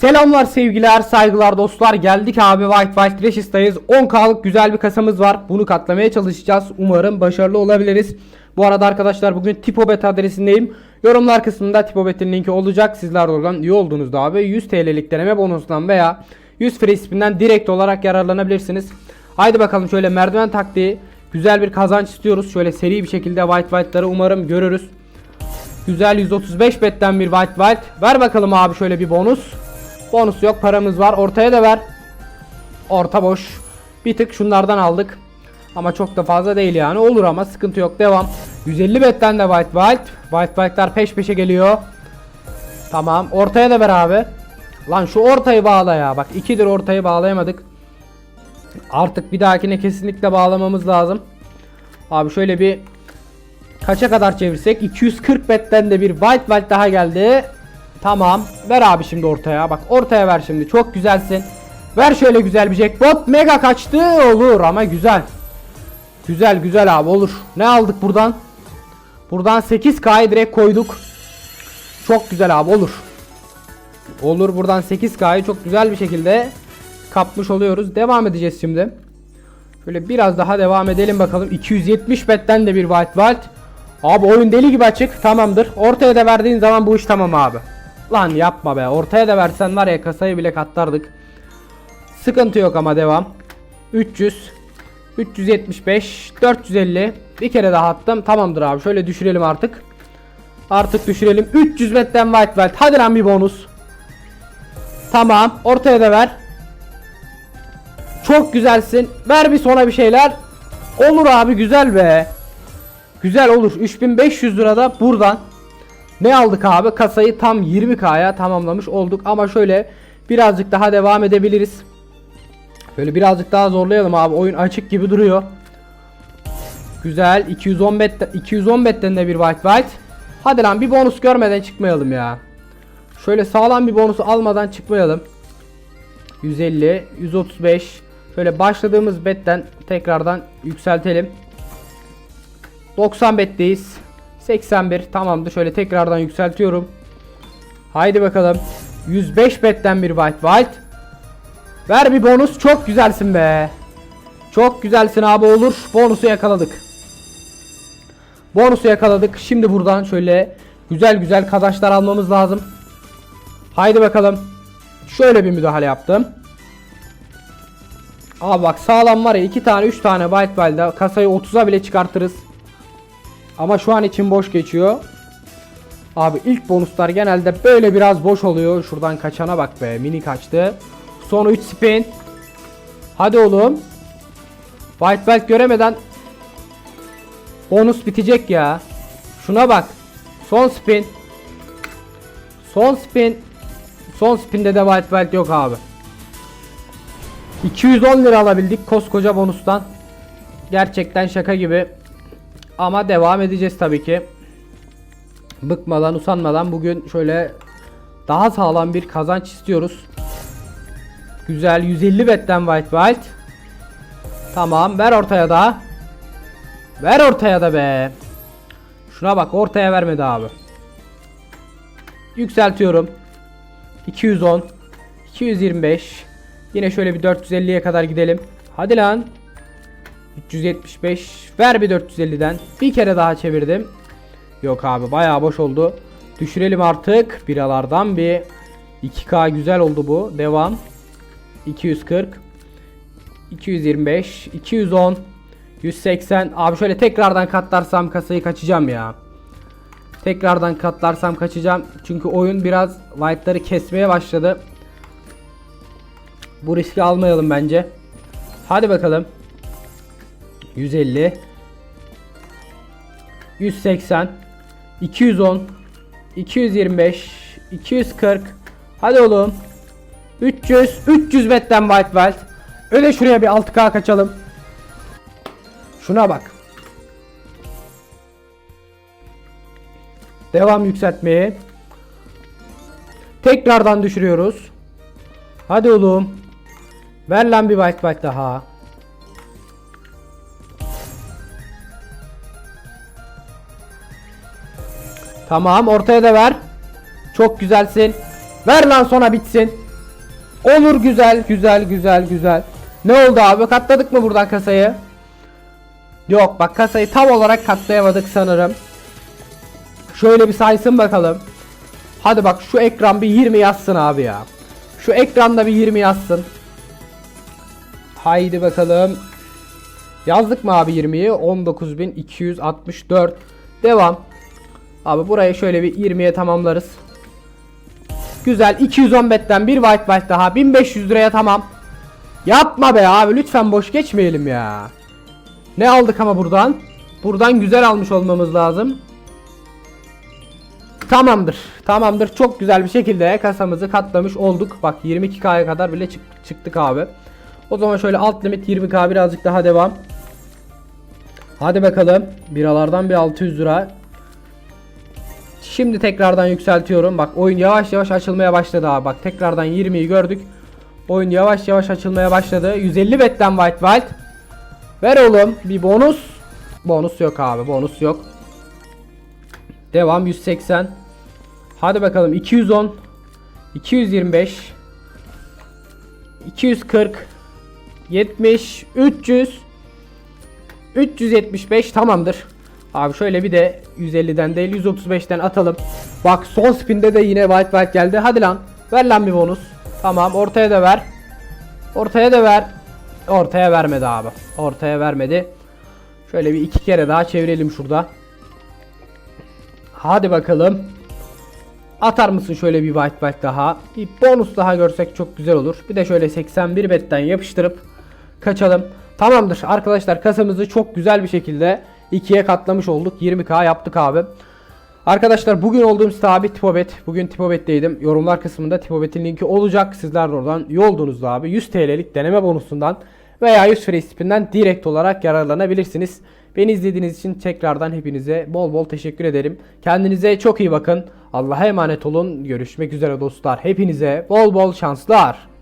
Selamlar sevgiler saygılar dostlar. Geldik abi White White Rashis'tayız 10k'lık güzel bir kasamız var. Bunu katlamaya çalışacağız. Umarım başarılı olabiliriz. Bu arada arkadaşlar bugün Tipobet adresindeyim. Yorumlar kısmında Tipobet'in linki olacak. Sizler de oradan üye olduğunuzda abi. 100 TL'lik deneme bonusundan veya 100 free spin'den direkt olarak yararlanabilirsiniz. Haydi bakalım şöyle merdiven taktiği. Güzel bir kazanç istiyoruz. Şöyle seri bir şekilde White White'ları umarım görürüz. Güzel 135 betten bir White White. Ver bakalım abi şöyle bir bonus Bonus yok paramız var. Ortaya da ver. Orta boş. Bir tık şunlardan aldık. Ama çok da fazla değil yani. Olur ama sıkıntı yok. Devam. 150 betten de white white. White white'lar peş peşe geliyor. Tamam. Ortaya da ver abi. Lan şu ortayı bağla ya. Bak ikidir ortayı bağlayamadık. Artık bir dahakine kesinlikle bağlamamız lazım. Abi şöyle bir Kaça kadar çevirsek? 240 betten de bir white white daha geldi Tamam. Ver abi şimdi ortaya. Bak ortaya ver şimdi. Çok güzelsin. Ver şöyle güzel bir jackpot. Mega kaçtı. Olur ama güzel. Güzel güzel abi olur. Ne aldık buradan? Buradan 8K'yı direkt koyduk. Çok güzel abi olur. Olur buradan 8K'yı çok güzel bir şekilde kapmış oluyoruz. Devam edeceğiz şimdi. Şöyle biraz daha devam edelim bakalım. 270 betten de bir white white. Abi oyun deli gibi açık. Tamamdır. Ortaya da verdiğin zaman bu iş tamam abi. Lan yapma be. Ortaya da versen var ya kasayı bile katlardık. Sıkıntı yok ama devam. 300 375 450 bir kere daha attım. Tamamdır abi. Şöyle düşürelim artık. Artık düşürelim. 300 metten white white. Hadi lan bir bonus. Tamam. Ortaya da ver. Çok güzelsin. Ver bir sona bir şeyler. Olur abi güzel be. Güzel olur. 3500 lirada buradan ne aldık abi? Kasayı tam 20K'ya tamamlamış olduk ama şöyle birazcık daha devam edebiliriz. Böyle birazcık daha zorlayalım abi. Oyun açık gibi duruyor. Güzel. 210 bet 210 betten de bir white white. Hadi lan bir bonus görmeden çıkmayalım ya. Şöyle sağlam bir bonusu almadan çıkmayalım. 150, 135. Şöyle başladığımız betten tekrardan yükseltelim. 90 betteyiz. 81 tamamdır. Şöyle tekrardan yükseltiyorum. Haydi bakalım. 105 betten bir white white. Ver bir bonus. Çok güzelsin be. Çok güzelsin abi olur. Bonusu yakaladık. Bonusu yakaladık. Şimdi buradan şöyle güzel güzel kazançlar almamız lazım. Haydi bakalım. Şöyle bir müdahale yaptım. Abi bak sağlam var ya 2 tane 3 tane white white'da kasayı 30'a bile çıkartırız. Ama şu an için boş geçiyor. Abi ilk bonuslar genelde böyle biraz boş oluyor. Şuradan kaçana bak be. Mini kaçtı. Son 3 spin. Hadi oğlum. White belt göremeden bonus bitecek ya. Şuna bak. Son spin. Son spin. Son spinde de white belt yok abi. 210 lira alabildik koskoca bonustan. Gerçekten şaka gibi. Ama devam edeceğiz tabii ki. Bıkmadan usanmadan bugün şöyle daha sağlam bir kazanç istiyoruz. Güzel 150 betten white white. Tamam ver ortaya da. Ver ortaya da be. Şuna bak ortaya vermedi abi. Yükseltiyorum. 210 225 Yine şöyle bir 450'ye kadar gidelim. Hadi lan. 375 ver bir 450'den bir kere daha çevirdim. Yok abi bayağı boş oldu. Düşürelim artık. Biralardan bir. 2k güzel oldu bu. Devam. 240 225 210 180 abi şöyle tekrardan katlarsam kasayı kaçacağım ya. Tekrardan katlarsam kaçacağım. Çünkü oyun biraz white'ları kesmeye başladı. Bu riski almayalım bence. Hadi bakalım 150 180 210 225 240 Hadi oğlum. 300 300 betten white belt. Öyle şuraya bir 6k kaçalım. Şuna bak. Devam yükseltmeye. Tekrardan düşürüyoruz. Hadi oğlum. Ver lan bir white belt daha Tamam ortaya da ver. Çok güzelsin. Ver lan sonra bitsin. Olur güzel güzel güzel güzel. Ne oldu abi katladık mı buradan kasayı? Yok bak kasayı tam olarak katlayamadık sanırım. Şöyle bir saysın bakalım. Hadi bak şu ekran bir 20 yazsın abi ya. Şu ekranda bir 20 yazsın. Haydi bakalım. Yazdık mı abi 20'yi? 19264. Devam. Abi burayı şöyle bir 20'ye tamamlarız. Güzel 210 betten bir white white daha 1500 liraya tamam. Yapma be abi lütfen boş geçmeyelim ya. Ne aldık ama buradan? Buradan güzel almış olmamız lazım. Tamamdır. Tamamdır. Çok güzel bir şekilde kasamızı katlamış olduk. Bak 22K'ya kadar bile çık- çıktık abi. O zaman şöyle alt limit 20K birazcık daha devam. Hadi bakalım. Biralardan bir 600 lira. Şimdi tekrardan yükseltiyorum. Bak oyun yavaş yavaş açılmaya başladı abi. Bak tekrardan 20'yi gördük. Oyun yavaş yavaş açılmaya başladı. 150 betten White White. Ver oğlum bir bonus. Bonus yok abi. Bonus yok. Devam 180. Hadi bakalım 210. 225. 240. 70. 300. 375 tamamdır. Abi şöyle bir de 150'den değil 135'ten atalım. Bak son spinde de yine white white geldi. Hadi lan. Ver lan bir bonus. Tamam ortaya da ver. Ortaya da ver. Ortaya vermedi abi. Ortaya vermedi. Şöyle bir iki kere daha çevirelim şurada. Hadi bakalım. Atar mısın şöyle bir white white daha? Bir bonus daha görsek çok güzel olur. Bir de şöyle 81 betten yapıştırıp kaçalım. Tamamdır arkadaşlar kasamızı çok güzel bir şekilde ikiye katlamış olduk. 20k yaptık abi. Arkadaşlar bugün olduğum site abi Tipobet. Bugün Tipobet'teydim. Yorumlar kısmında Tipobet'in linki olacak. Sizler de oradan yolduğunuzda abi 100 TL'lik deneme bonusundan veya 100 free spin'den direkt olarak yararlanabilirsiniz. Beni izlediğiniz için tekrardan hepinize bol bol teşekkür ederim. Kendinize çok iyi bakın. Allah'a emanet olun. Görüşmek üzere dostlar. Hepinize bol bol şanslar.